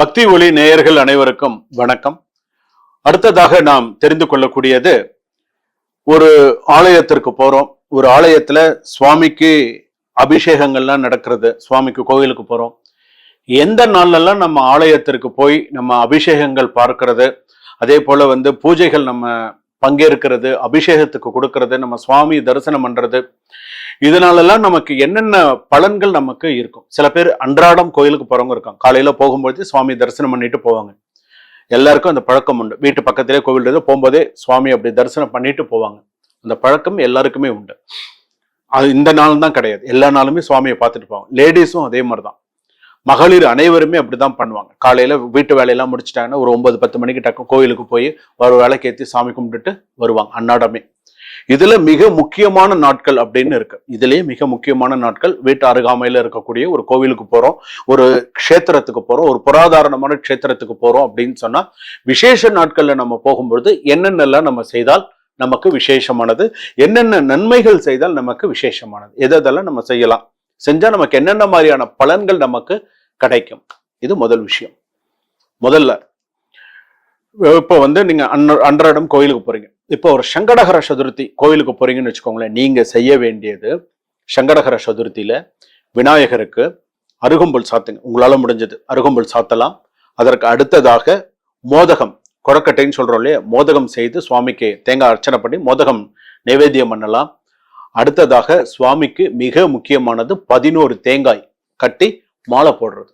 பக்தி ஒளி நேயர்கள் அனைவருக்கும் வணக்கம். அடுத்ததாக நாம் தெரிந்து கொள்ளக்கூடியது ஒரு ஆலயத்திற்கு போறோம். ஒரு ஆலயத்துல சுவாமிக்கு அபிஷேகங்கள்லாம் நடக்கிறது. சுவாமிக்கு கோவிலுக்கு போறோம். எந்த நாள்லலாம் நம்ம ஆலயத்திற்கு போய் நம்ம அபிஷேகங்கள் பார்க்கறது? அதே போல வந்து பூஜைகள் நம்ம பங்கேற்கிறது அபிஷேகத்துக்கு கொடுக்கறது நம்ம சுவாமி தரிசனம் பண்றது. இதனாலெல்லாம் நமக்கு என்னென்ன பலன்கள் நமக்கு இருக்கும்? சில பேர் அன்றாடம் கோயிலுக்கு போறவங்க இருக்காங்க. காலையில போகும்போது சுவாமி தரிசனம் பண்ணிட்டு போவாங்க. எல்லாருக்கும் அந்த பழக்கம் உண்டு. வீட்டு பக்கத்திலே கோவில் இருந்து போகும்போதே சுவாமி அப்படி தரிசனம் பண்ணிட்டு போவாங்க. அந்த பழக்கம் எல்லாருக்குமே உண்டு. அது இந்த நாள் தான் கிடையாது. எல்லா நாளுமே சுவாமியை பார்த்துட்டு போவாங்க. லேடிஸும் அதே மாதிரி தான் மகளிர் அனைவருமே அப்படிதான் பண்ணுவாங்க. காலையில வீட்டு வேலையெல்லாம் முடிச்சுட்டாங்கன்னா ஒரு ஒன்பது பத்து மணிக்கு டக்கு கோயிலுக்கு போய் ஒரு வேலைக்கு ஏற்றி சாமி கும்பிட்டுட்டு வருவாங்க அன்னாடமே இதுல மிக முக்கியமான நாட்கள் அப்படின்னு இருக்கு. இதுலயே மிக முக்கியமான நாட்கள் வீட்டு அருகாமையில இருக்கக்கூடிய ஒரு கோவிலுக்கு போறோம் ஒரு க்ஷேத்திரத்துக்கு போறோம் ஒரு புராதாரணமான க்ஷேத்திரத்துக்கு போறோம் அப்படின்னு சொன்னா விசேஷ நாட்கள்ல நம்ம போகும்பொழுது என்னென்னலாம் நம்ம செய்தால் நமக்கு விசேஷமானது என்னென்ன நன்மைகள் செய்தால் நமக்கு விசேஷமானது எதெல்லாம் நம்ம செய்யலாம் செஞ்சா நமக்கு என்னென்ன மாதிரியான பலன்கள் நமக்கு கிடைக்கும். இது முதல் விஷயம். முதல்ல இப்போ வந்து நீங்கள் அன்ற அன்றாடம் கோயிலுக்கு போறீங்க. இப்போ ஒரு சங்கடகர சதுர்த்தி கோயிலுக்கு போறீங்கன்னு வச்சுக்கோங்களேன் நீங்கள் செய்ய வேண்டியது சங்கடகர சதுர்த்தியில விநாயகருக்கு அருகம்புல் சாத்துங்க. உங்களால முடிஞ்சது. அருகம்புல் சாத்தலாம். அதற்கு அடுத்ததாக மோதகம் கொடக்கட்டைன்னு சொல்றோம் இல்லையா? மோதகம் செய்து சுவாமிக்கு தேங்காய் அர்ச்சனை பண்ணி மோதகம் நைவேத்தியம் பண்ணலாம். அடுத்ததாக சுவாமிக்கு மிக முக்கியமானது பதினோரு தேங்காய் கட்டி மாலை போடுறது.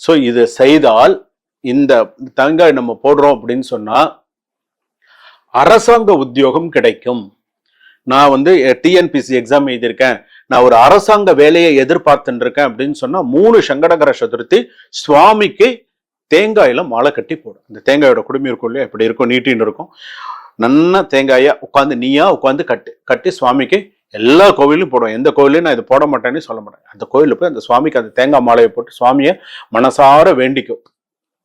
ஸோ இது செய்தால் இந்த தேங்காய் நம்ம போடுறோம் அப்படின்னு சொன்னா அரசாங்க உத்தியோகம் கிடைக்கும். நான் வந்து டிஎன்பிசி எக்ஸாம் எழுதியிருக்கேன். நான் ஒரு அரசாங்க வேலையை எதிர்பார்த்துட்டு இருக்கேன் அப்படின்னு சொன்னா மூணு சங்கடகர சதுர்த்தி சுவாமிக்கு தேங்காயில மாலை கட்டி போடும். இந்த தேங்காயோட குடும்பம் இருக்கும் இல்லையா? இப்படி இருக்கும் நீட்டின்னு இருக்கும். நன்னா தேங்காயா உட்காந்து நீயா உட்காந்து கட்டு கட்டி சுவாமிக்கு எல்லா கோவிலும் போடுவோம் எந்த கோவிலையும் நான் இது போட மாட்டேன்னு சொல்ல மாட்டேன். அந்த கோவிலில் போய் அந்த சுவாமிக்கு அந்த தேங்காய் மாலையை போட்டு சுவாமியை மனசார வேண்டிக்கும்.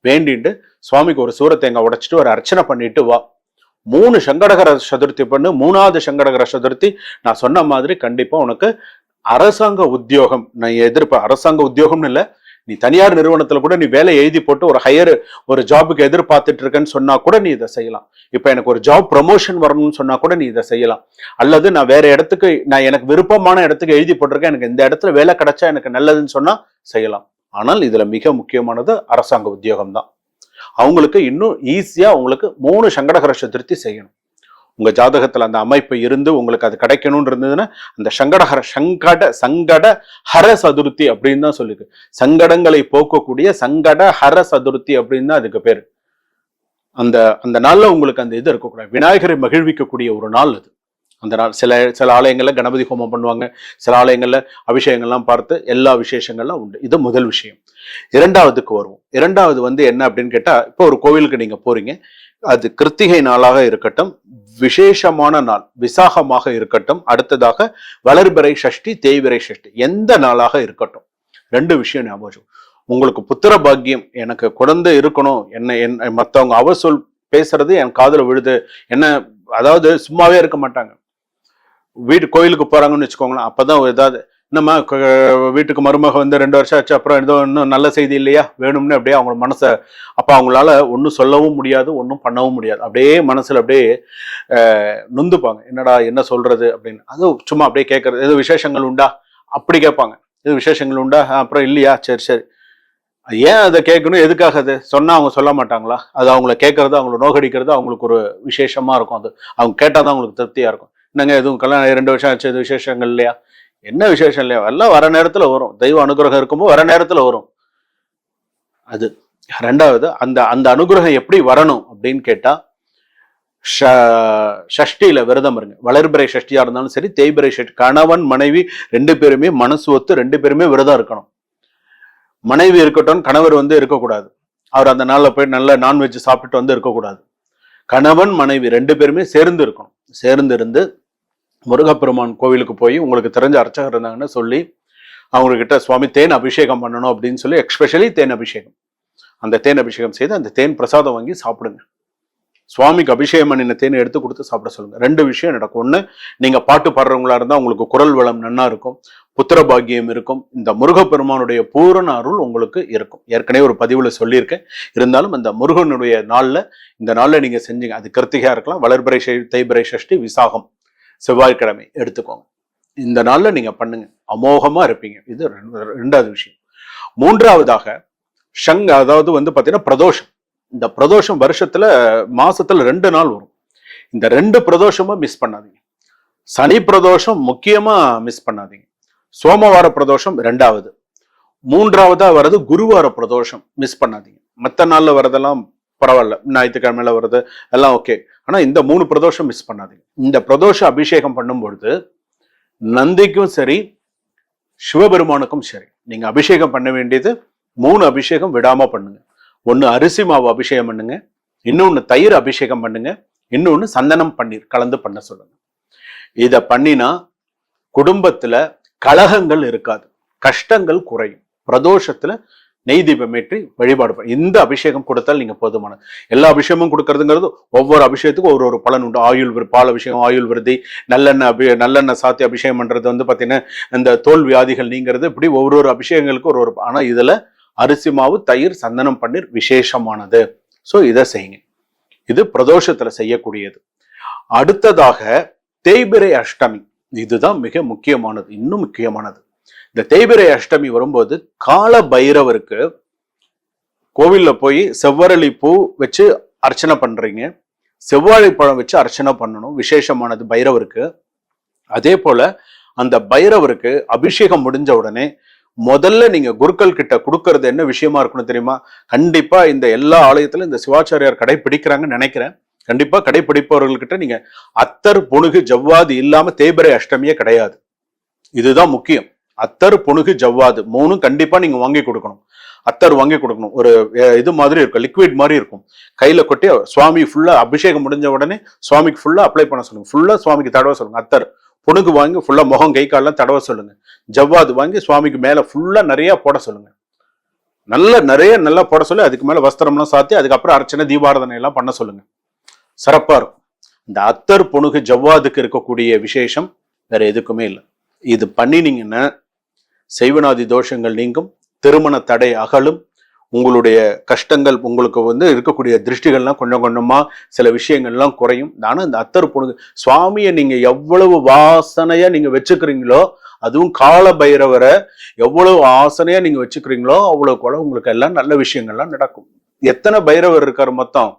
வேண்டிட்டு சுவாமிக்கு ஒரு சூர தேங்காய் உடைச்சிட்டு ஒரு அர்ச்சனை பண்ணிட்டு வா. மூணு சங்கடகர சதுர்த்தி பண்ணு மூணாவது சங்கடகர சதுர்த்தி. நான் சொன்ன மாதிரி கண்டிப்பாக உனக்கு அரசாங்க உத்தியோகம் நான் எதிர்ப்பேன் அரசாங்க உத்தியோகம்னு இல்லை நீ தனியார் நிறுவனத்தில் கூட நீ வேலை எழுதி போட்டு ஒரு ஹையர் ஒரு ஜாபுக்கு எதிர்பார்த்துட்டு இருக்கேன்னு சொன்னா கூட நீ இதை செய்யலாம். இப்போ எனக்கு ஒரு ஜாப் ப்ரமோஷன் வரணும்னு சொன்னா கூட நீ இதை செய்யலாம். அல்லது நான் வேற இடத்துக்கு நான் எனக்கு விருப்பமான இடத்துக்கு எழுதி போட்டிருக்கேன் எனக்கு இந்த இடத்துல வேலை கிடைச்சா எனக்கு நல்லதுன்னு சொன்னா செய்யலாம். ஆனால் இதுல மிக முக்கியமானது அரசாங்க உத்தியோகம் தான் அவங்களுக்கு இன்னும் ஈஸியா அவங்களுக்கு மூணு சங்கடகர சதுர்த்தி செய்யணும். உங்கள் ஜாதகத்தில் அந்த அமைப்பு இருந்து உங்களுக்கு அது கிடைக்கணும்னு இருந்ததுன்னா அந்த சங்கடஹர சங்கட சங்கட ஹர சதுர்த்தி அப்படின்னு தான் சொல்லுது. சங்கடங்களை போக்கக்கூடிய சங்கட ஹர சதுர்த்தி அப்படின்னு தான் அதுக்கு பேர். அந்த அந்த நாளில் உங்களுக்கு அந்த இது இருக்கக்கூடாது. விநாயகரை மகிழ்விக்கக்கூடிய ஒரு நாள் அது. அந்த நாள் சில சில ஆலயங்களில் கணபதி ஹோமம் பண்ணுவாங்க. சில ஆலயங்களில் அபிஷேகங்கள்லாம் பார்த்து எல்லா விசேஷங்கள்லாம் உண்டு. இது முதல் விஷயம். இரண்டாவதுக்கு வருவோம். இரண்டாவது வந்து என்ன அப்படின்னு கேட்டால் இப்போ ஒரு கோவிலுக்கு நீங்கள் போறீங்க. அது கிருத்திகை நாளாக இருக்கட்டும் விசேஷமான நாள் விசாகமாக இருக்கட்டும் அடுத்ததாக வளர்பிறை சஷ்டி தேய்பிறை சஷ்டி எந்த நாளாக இருக்கட்டும். ரெண்டு விஷயம் ஞாபகம் உங்களுக்கு புத்திர பாக்கியம் எனக்கு குழந்தை இருக்கணும் என்ன என் மற்றவங்க அவசொல் பேசுறது என் காதில் விழுது என்ன அதாவது சும்மாவே இருக்க மாட்டாங்க. வீட்டு கோயிலுக்கு போறாங்கன்னு வச்சுக்கோங்களேன் அப்பதான் ஏதாவது நம்ம வீட்டுக்கு மருமக வந்து ரெண்டு வருஷம் ஆச்சு அப்புறம் ஏதோ இன்னும் நல்ல செய்தி இல்லையா? வேணும்னு அப்படியே அவங்க மனசை அப்போ அவங்களால ஒன்றும் சொல்லவும் முடியாது ஒன்றும் பண்ணவும் முடியாது. அப்படியே மனசில் அப்படியே நொந்துப்பாங்க. என்னடா என்ன சொல்றது அப்படின்னு. அது சும்மா அப்படியே கேட்கறது எது விசேஷங்கள் உண்டா? அப்படி கேட்பாங்க. எது விசேஷங்கள் உண்டா? அப்புறம் இல்லையா? சரி சரி. ஏன் அதை கேட்கணும்? எதுக்காக அது? சொன்னால் அவங்க சொல்ல மாட்டாங்களா? அது அவங்கள கேட்கறது அவங்கள நோகடிக்கிறது அவங்களுக்கு ஒரு விசேஷமா இருக்கும் அது. அவங்க கேட்டால் தான் அவங்களுக்கு திருப்தியாக இருக்கும். என்னங்க எதுவும் கல்யாணம் ரெண்டு வருஷம் ஆச்சு விசேஷங்கள் இல்லையா? என்ன விசேஷம் இல்லையா? எல்லாம் வர நேரத்துல வரும். தெய்வ அனுகிரகம் இருக்கும்போது வர நேரத்துல வரும். அது ரெண்டாவது அந்த அந்த அனுகிரகம் எப்படி வரணும் அப்படின்னு கேட்டா ஷஷ்டியில் விரதம் இருங்க. வளர்பிறை ஷஷ்டியாக இருந்தாலும் சரி தேய்பிறை ஷஷ்டி கணவன் மனைவி ரெண்டு பேருமே மனசு ஒத்து ரெண்டு பேருமே விரதம் இருக்கணும். மனைவி இருக்கட்டும் கணவர் வந்து இருக்கக்கூடாது. அவர் அந்த நாளில் போய் நல்ல நான்வெஜ் சாப்பிட்டு வந்து இருக்கக்கூடாது. கணவன் மனைவி ரெண்டு பேருமே சேர்ந்து இருக்கணும். சேர்ந்து இருந்து முருகப்பெருமான் கோவிலுக்கு போய் உங்களுக்கு தெரிஞ்ச அர்ச்சகர் இருந்தாங்கன்னு சொல்லி அவங்கக்கிட்ட சுவாமி தேன் அபிஷேகம் பண்ணணும் அப்படின்னு சொல்லி எக்ஸ்பெஷலி தேன் அபிஷேகம். அந்த தேன் அபிஷேகம் செய்து அந்த தேன் பிரசாதம் வாங்கி சாப்பிடுங்க. சுவாமிக்கு அபிஷேகம் பண்ணின தேனை எடுத்து கொடுத்து சாப்பிட சொல்லுங்க. ரெண்டு விஷயம் நடக்கும். ஒன்று நீங்கள் பாட்டு பாடுறவங்களா இருந்தால் உங்களுக்கு குரல் வளம் நன்னா இருக்கும். புத்திர பாக்கியம் இருக்கும். இந்த முருகப்பெருமானுடைய பூரண அருள் உங்களுக்கு இருக்கும். ஏற்கனவே ஒரு பதிவில் சொல்லியிருக்கேன். இருந்தாலும் அந்த முருகனுடைய நாளில் இந்த நாளில் நீங்கள் செஞ்சீங்க. அது கிருத்திகையா இருக்கலாம். வளர்பிறை சஷ்டி, சஷ்டி விசாகம். செவ்வாய்க்கிழமை எடுத்துக்கோங்க. இந்த நாள்ல நீங்க பண்ணுங்க. அமோகமா இருப்பீங்க. இது ரெண்டு- ரெண்டாவது விஷயம். மூன்றாவதாக ஷங் அதாவது வந்து பார்த்தீங்கன்னா பிரதோஷம். இந்த பிரதோஷம் வருஷத்துல மாசத்துல ரெண்டு நாள் வரும். இந்த ரெண்டு பிரதோஷமும் மிஸ் பண்ணாதீங்க. சனி பிரதோஷம் முக்கியமா மிஸ் பண்ணாதீங்க. சோமவார பிரதோஷம் ரெண்டாவது. மூன்றாவதாக வர்றது குருவார பிரதோஷம் மிஸ் பண்ணாதீங்க. மற்ற நாளில் வரதெல்லாம் பரவாயில்ல ஞாயிற்றுக்கிழமையில வருது எல்லாம் ஓகே ஆனா இந்த மூணு பிரதோஷம் மிஸ் பண்ணாதீங்க. இந்த பிரதோஷ அபிஷேகம் பண்ணும்பொழுது நந்திக்கும் சரி சிவபெருமானுக்கும் சரி நீங்க அபிஷேகம் பண்ண வேண்டியது மூணு அபிஷேகம் விடாம பண்ணுங்க. ஒன்று அரிசி மாவு அபிஷேகம் பண்ணுங்க இன்னொன்னு தயிர் அபிஷேகம் பண்ணுங்க இன்னொன்னு சந்தனம் பன்னீர் கலந்து பண்ண சொல்லுங்க. இதை பண்ணினா குடும்பத்துல கலகங்கள் இருக்காது கஷ்டங்கள் குறையும். பிரதோஷத்துல நெய் தீபம் ஏற்றி வழிபாடு பண்ண. இந்த அபிஷேகம் கொடுத்தால் நீங்க போதுமானது எல்லா அபிஷேகமும் கொடுக்கறதுங்கிறது ஒவ்வொரு அபிஷேகத்துக்கும் ஒரு ஒரு பலன் உண்டு. ஆயுள் பால் அபிஷேகம் ஆயுள் விருதி நல்லெண்ணெய் அபி நல்லெண்ணெய் சாத்தி அபிஷேகம் பண்றது வந்து பாத்தீங்கன்னா இந்த தோல் வியாதிகள் நீங்கிறது இப்படி ஒரு ஒரு அபிஷேகங்களுக்கும் ஒரு ஒரு ஆனா இதுல அரிசி மாவு தயிர் சந்தனம் பன்னீர் விசேஷமானது. ஸோ இதை செய்யுங்க. இது பிரதோஷத்துல செய்யக்கூடியது. அடுத்ததாக தேய்பிரை அஷ்டமி. இதுதான் மிக முக்கியமானது. இன்னும் முக்கியமானது. இந்த தேய்பிரை அஷ்டமி வரும்போது கால பைரவருக்கு கோவில்ல போய் செவ்வரளி பூ வச்சு அர்ச்சனை பண்றீங்க. செவ்வாழை பழம் வச்சு அர்ச்சனை பண்ணணும் விசேஷமானது பைரவருக்கு. அதே போல அந்த பைரவருக்கு அபிஷேகம் முடிஞ்ச உடனே முதல்ல நீங்க குருக்கள் கிட்ட கொடுக்கறது என்ன விஷயமா இருக்கணும் தெரியுமா? கண்டிப்பா இந்த எல்லா ஆலயத்திலும் இந்த சிவாச்சாரியார் கடைபிடிக்கிறாங்கன்னு நினைக்கிறேன். கண்டிப்பா கடைபிடிப்பவர்கள்கிட்ட நீங்க அத்தர் புணுகு ஜவ்வாது இல்லாம தேய்பிரை அஷ்டமியே கிடையாது. இதுதான் முக்கியம். அத்தர் புணுகு ஜவ்வாது மூணும் கண்டிப்பா நீங்க வாங்கி கொடுக்கணும். அத்தர் வாங்கி கொடுக்கணும். ஒரு இது மாதிரி இருக்கும். லிக்விட் மாதிரி இருக்கும். கையில கொட்டி சுவாமி ஃபுல்லா அபிஷேகம் முடிஞ்ச உடனே சுவாமிக்கு ஃபுல்லா அப்ளை பண்ண சொல்லுங்க. ஃபுல்லா சுவாமிக்கு தடவை சொல்லுங்க. அத்தர் புணுகு வாங்கி ஃபுல்லா முகம் கை கால்லாம் தடவை சொல்லுங்க. ஜவ்வாது வாங்கி சுவாமிக்கு மேல ஃபுல்லா நிறைய போட சொல்லுங்க. நல்ல நிறைய நல்லா போட சொல்லி அதுக்கு மேல வஸ்திரம்லாம் சாத்தி அதுக்கப்புறம் அர்ச்சனை தீபாரதனை எல்லாம் பண்ண சொல்லுங்க. சிறப்பா இருக்கும். இந்த அத்தர் புணுகு ஜவ்வாதுக்கு இருக்கக்கூடிய விசேஷம் வேற எதுக்குமே இல்லை. இது பண்ணினீங்கன்னா செய்வனாதி தோஷங்கள் நீங்கும் திருமண தடை அகலும் உங்களுடைய கஷ்டங்கள் உங்களுக்கு வந்து இருக்கக்கூடிய திருஷ்டிகள்லாம் கொஞ்சம் கொஞ்சமாக சில விஷயங்கள்லாம் குறையும். ஆனால் இந்த அத்தர் பொழுது சுவாமியை நீங்கள் எவ்வளவு வாசனையாக நீங்கள் வச்சுக்கிறீங்களோ அதுவும் கால பைரவரை எவ்வளவு ஆசனையாக நீங்கள் வச்சுக்கிறீங்களோ அவ்வளோ கூட உங்களுக்கு எல்லாம் நல்ல விஷயங்கள்லாம் நடக்கும். எத்தனை பைரவர் இருக்கார் மொத்தம்?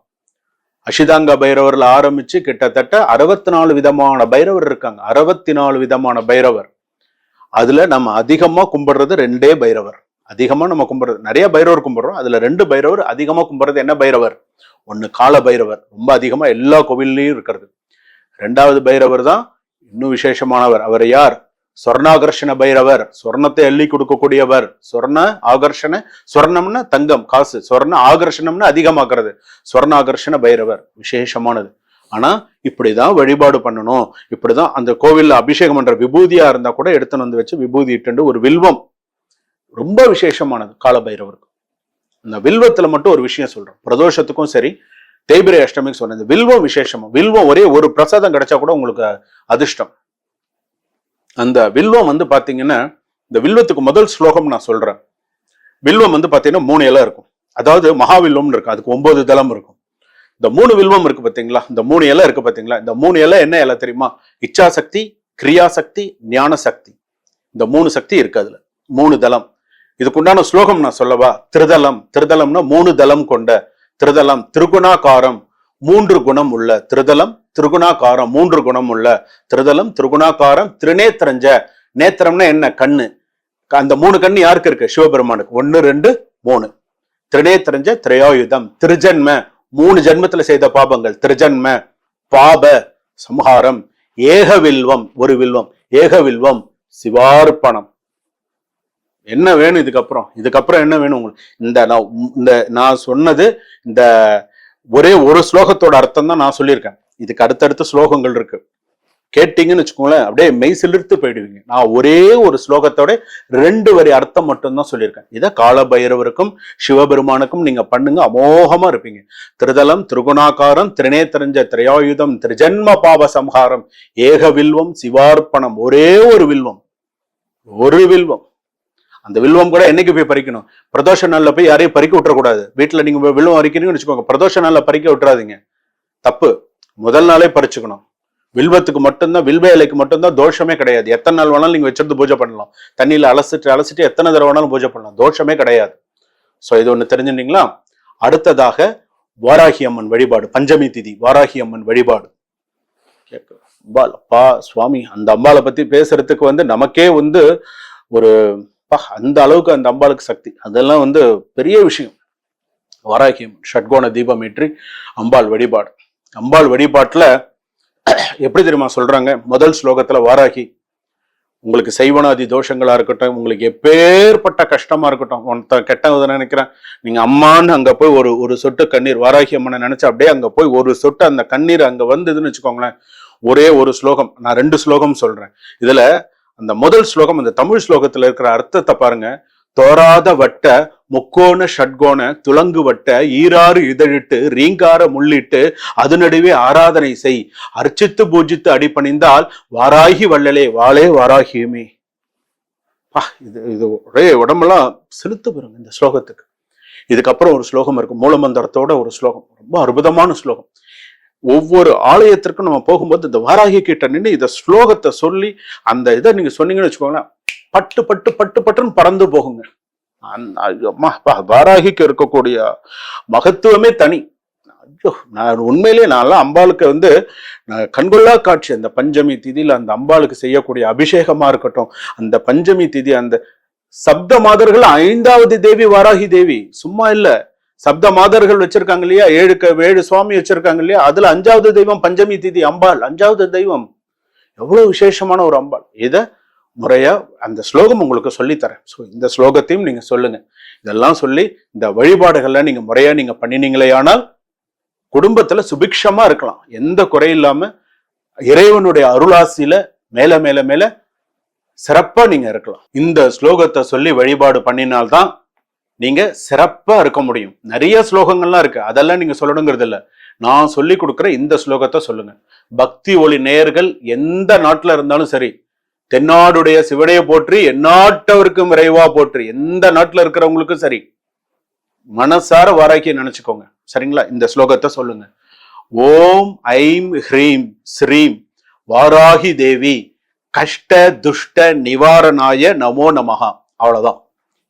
அஷிதாங்க பைரவரில் ஆரம்பிச்சு கிட்டத்தட்ட அறுபத்தி நாலு விதமான பைரவர் இருக்காங்க. அறுபத்தி நாலு விதமான பைரவர். அதுல நம்ம அதிகமா கும்பிடுறது ரெண்டே பைரவர். அதிகமா நம்ம கும்பிடுறது நிறைய பைரவர் கும்பிடுறோம். அதுல ரெண்டு பைரவர் அதிகமா கும்பிடுறது என்ன பைரவர்? ஒன்னு கால பைரவர். ரொம்ப அதிகமா எல்லா கோவில்லையும் இருக்கிறது. ரெண்டாவது பைரவர் தான் இன்னும் விசேஷமானவர். அவர் யார்? சொர்ணாகர்ஷண பைரவர். சொர்ணத்தை அள்ளி கொடுக்கக்கூடியவர். சொர்ண ஆகர்ஷண சொர்ணம்னா தங்கம் காசு. சொர்ண ஆகர்ஷணம்னு அதிகமாக்குறது. சொர்ணாகர்ஷண பைரவர். விசேஷமானது. ஆனா இப்படிதான் வழிபாடு பண்ணணும். இப்படிதான் அந்த கோவில்ல அபிஷேகம் பண்ற விபூதியா இருந்தா கூட எடுத்துன்னு வந்து வச்சு விபூதி இட்டு ஒரு வில்வம். ரொம்ப விசேஷமானது காலபைரவருக்கு. இந்த வில்வத்துல மட்டும் ஒரு விஷயம் சொல்றேன். பிரதோஷத்துக்கும் சரி தேய்பிரை அஷ்டமிக்கு சொன்னேன் இந்த வில்வம் விசேஷமா. வில்வம் ஒரே ஒரு பிரசாதம் கிடைச்சா கூட உங்களுக்கு அதிர்ஷ்டம். அந்த வில்வம் வந்து பாத்தீங்கன்னா இந்த வில்வத்துக்கு முதல் ஸ்லோகம் நான் சொல்றேன். வில்வம் வந்து பாத்தீங்கன்னா மூணு இலை இருக்கும். அதாவது மகாவில்வம்னு இருக்கும். அதுக்கு ஒன்பது தளம் இருக்கும். இந்த மூணு வில்வம் இருக்கு பார்த்தீங்களா இந்த மூணு இலை இருக்கு பார்த்தீங்களா இந்த மூணு இலை என்ன இலை தெரியுமா? இச்சா சக்தி கிரியா சக்தி ஞான சக்தி இந்த மூணு சக்தி இருக்கு அதுல. மூணு தளம். இதுக்குண்டான ஸ்லோகம் நான் சொல்லவா? திருதலம் திருதலம்னா மூணு தளம் கொண்ட திருதலம் திருகுணாகாரம். மூன்று குணம் உள்ள திருதலம் திருகுணாகாரம். மூன்று குணம் உள்ள திருதலம் திருகுணாகாரம் திருநேத்திரஞ்ச. நேத்திரம்னா என்ன? கண்ணு. அந்த மூணு கண்ணு யாருக்கு இருக்கு? சிவபெருமானுக்கு. ஒன்னு ரெண்டு மூணு. திருநேத்திரஞ்ச திரையாயுதம். திருஜன்ம. மூணு ஜென்மத்துல செய்த பாபங்கள். திருஜன்ம பாப சம்ஹாரம் ஏக வில்வம் ஒரு வில்வம். ஏக வில்வம் சிவார்ப்பணம். என்ன வேணும் இதுக்கப்புறம்? இதுக்கப்புறம் என்ன வேணும் உங்களுக்கு? இந்த நான் இந்த நான் சொன்னது இந்த ஒரே ஒரு ஸ்லோகத்தோட அர்த்தம் தான் நான் சொல்லியிருக்கேன். இதுக்கு அடுத்தடுத்த ஸ்லோகங்கள் இருக்கு. கேட்டீங்கன்னு வச்சுக்கோங்களேன் அப்படியே மெய் சிலிர்த்து போயிடுவீங்க. நான் ஒரே ஒரு ஸ்லோகத்தோட ரெண்டு வரி அர்த்தம் மட்டும்தான் சொல்லியிருக்கேன். இதை கால பைரவருக்கும் சிவபெருமானுக்கும் நீங்க பண்ணுங்க அமோகமா இருப்பீங்க. திருதலம் திருகுணாகாரம் திருநேத்திரஞ்ச திரையாயுதம் திருஜன்ம பாப சம்ஹாரம் ஏக வில்வம் சிவார்ப்பணம் ஒரே ஒரு வில்வம். ஒரு வில்வம். அந்த வில்வம் கூட என்னைக்கு போய் பறிக்கணும்? பிரதோஷ நாள்ல போய் யாரையும் பறிக்க விட்டுறக்கூடாது. வீட்டில் நீங்க வில்வம் அரிக்கிறீங்கன்னு வச்சுக்கோங்க பிரதோஷ நாளில் பறிக்க விட்டுறாதீங்க. தப்பு. முதல் நாளே பறிச்சுக்கணும். வில்வத்துக்கு மட்டும்தான் வில்வ இலைக்கு மட்டும்தான் தோஷமே கிடையாது. எத்தனை நாள் வேணாலும் நீங்கள் வச்சிருந்து பூஜை பண்ணலாம். தண்ணியில் அலசிட்டு அலசிட்டு எத்தனை தடவை வேணாலும் பூஜை பண்ணலாம். தோஷமே கிடையாது. ஸோ இது ஒன்று தெரிஞ்சுட்டீங்களா? அடுத்ததாக வாராகி அம்மன் வழிபாடு பஞ்சமி திதி வாராகி அம்மன் வழிபாடு. அம்பாள் அப்பா சுவாமி அந்த அம்பாளை பற்றி பேசுறதுக்கு வந்து நமக்கே வந்து ஒரு பா அந்த அளவுக்கு அந்த அம்பாளுக்கு சக்தி. அதெல்லாம் வந்து பெரிய விஷயம். வாராகி அம்மன் ஷட்கோண தீபம் ஏற்றி அம்பாள் வழிபாடு. அம்பாள் வழிபாட்டில் எப்படி தெரியுமா சொல்றாங்க? முதல் ஸ்லோகத்துல வாராகி உங்களுக்கு செய்வனாதி தோஷங்களா இருக்கட்டும் உங்களுக்கு எப்பேற்பட்ட கஷ்டமா இருக்கட்டும் ஒருத்த கெட்டதை நினைக்கிறேன். நீங்க அம்மான்னு அங்க போய் ஒரு ஒரு சொட்டு கண்ணீர் வாராகி அம்மனை நினைச்சு அப்படியே அங்க போய் ஒரு சொட்டு அந்த கண்ணீர் அங்க வந்ததுன்னு வச்சுக்கோங்களேன் ஒரே ஒரு ஸ்லோகம். நான் ரெண்டு ஸ்லோகம் சொல்றேன். இதுல அந்த முதல் ஸ்லோகம் அந்த தமிழ் ஸ்லோகத்துல இருக்கிற அர்த்தத்தை பாருங்க. தோராத வட்ட முக்கோண ஷட்கோண துலங்கு வட்ட ஈராறு இதழிட்டு ரீங்கார முள்ளிட்டு அது நடுவே ஆராதனை செய். அர்ச்சித்து பூஜித்து அடிபணிந்தால் வாராகி வள்ளலே வாளே வாராகியுமே. இது இது ஒரே உடம்பெல்லாம் செலுத்து பாருங்க இந்த ஸ்லோகத்துக்கு. இதுக்கப்புறம் ஒரு ஸ்லோகம் இருக்கு மூலமந்திரத்தோட ஒரு ஸ்லோகம். ரொம்ப அற்புதமான ஸ்லோகம். ஒவ்வொரு ஆலயத்திற்கும் நம்ம போகும்போது இந்த வாராகி கிட்ட நின்று இந்த ஸ்லோகத்தை சொல்லி அந்த இதை நீங்க சொன்னீங்கன்னு வச்சுக்கோங்களேன் பட்டு பட்டு பட்டு பட்டுன்னு பறந்து போகுங்க. அப்பா, வாராகிக்கு இருக்கக்கூடிய மகத்துவமே தனி. ஐயோ நான் உண்மையிலேயே நான்லாம் அம்பாளுக்கு வந்து நான் கண்கொள்ளா காட்சி அந்த பஞ்சமி திதியில் அந்த அம்பாளுக்கு செய்யக்கூடிய அபிஷேகமா இருக்கட்டும் அந்த பஞ்சமி திதி அந்த சப்த மாதர்கள் ஐந்தாவது தேவி வாராகி தேவி சும்மா இல்ல. சப்த மாதர்கள் வச்சிருக்காங்க இல்லையா? ஏழு க- ஏழு சுவாமி வச்சிருக்காங்க இல்லையா? அதுல அஞ்சாவது தெய்வம் பஞ்சமி திதி அம்பாள் அஞ்சாவது தெய்வம். எவ்வளவு விசேஷமான ஒரு அம்பாள். இத முறையாக அந்த ஸ்லோகம் உங்களுக்கு சொல்லித்தரேன். ஸோ இந்த ஸ்லோகத்தையும் நீங்கள் சொல்லுங்கள் இதெல்லாம் சொல்லி இந்த வழிபாடுகள்லாம் நீங்கள் முறையாக நீங்கள் பண்ணினீங்களே ஆனால் சுபிக்ஷமாக இருக்கலாம். எந்த குறை இல்லாமல் இறைவனுடைய அருளாசியில் மேலே மேலே மேலே சிறப்பாக நீங்கள் இருக்கலாம். இந்த ஸ்லோகத்தை சொல்லி வழிபாடு பண்ணினால்தான் நீங்கள் சிறப்பாக இருக்க முடியும். நிறைய ஸ்லோகங்கள்லாம் இருக்குது அதெல்லாம் நீங்கள் சொல்லணுங்கிறது இல்லை. நான் சொல்லி கொடுக்குற இந்த ஸ்லோகத்தை சொல்லுங்கள் பக்தி ஒளி நேயர்கள் எந்த நாட்டில் இருந்தாலும் சரி தென்னாடுடைய சிவனையை போற்றி எந்நாட்டவருக்கும் விரைவா போற்றி. எந்த நாட்டுல இருக்கிறவங்களுக்கும் சரி மனசார வாராக்கிய நினைச்சுக்கோங்க. சரிங்களா? இந்த ஸ்லோகத்தை சொல்லுங்க. ஓம் ஐம் ஹ்ரீம் ஸ்ரீம் வாராகி தேவி கஷ்ட துஷ்ட நிவாரணாய நமோ நமகா அவ்வளவுதான்.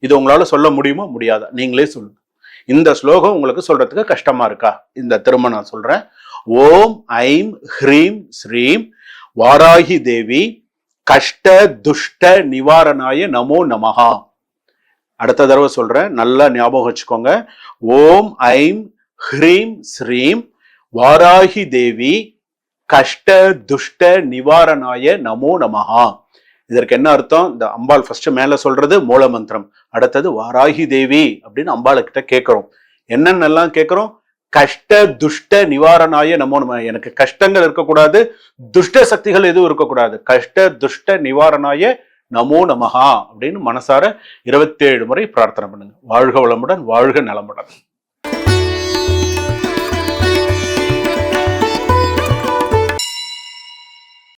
இது உங்களால சொல்ல முடியுமா? முடியாதா? நீங்களே சொல்லுங்க. இந்த ஸ்லோகம் உங்களுக்கு சொல்றதுக்கு கஷ்டமா இருக்கா? இந்த திரும்ப நான் சொல்றேன். ஓம் ஐம் ஹ்ரீம் ஸ்ரீம் வாராகி தேவி கஷ்ட துஷ்ட நிவாரணாய நமோ நமஹா. அடுத்த தடவை சொல்றேன் நல்லா ஞாபகம் வச்சுக்கோங்க. ஓம் ஐம் ஹ்ரீம் ஸ்ரீம் வாராகி தேவி கஷ்ட துஷ்ட நிவாரணாய நமோ நமகா இதற்கு என்ன அர்த்தம்? இந்த அம்பாள் ஃபர்ஸ்ட் மேல சொல்றது மூல மந்திரம் அடுத்தது வாராகி தேவி அப்படின்னு அம்பாளுக்கிட்ட கேட்குறோம் கேட்கிறோம். என்னென்னலாம் கேட்கிறோம்? கஷ்ட துஷ்ட நிவாரணாய நம்ம நம்ம எனக்கு கஷ்டங்கள் இருக்கக்கூடாது துஷ்ட சக்திகள் எதுவும் இருக்கக்கூடாது. கஷ்ட துஷ்ட நிவாரணாய நமோ நமஹா அப்படின்னு மனசார இருபத்தேழு முறை பிரார்த்தனை பண்ணுங்க. வாழ்க வளமுடன் வாழ்க நலமுடன்.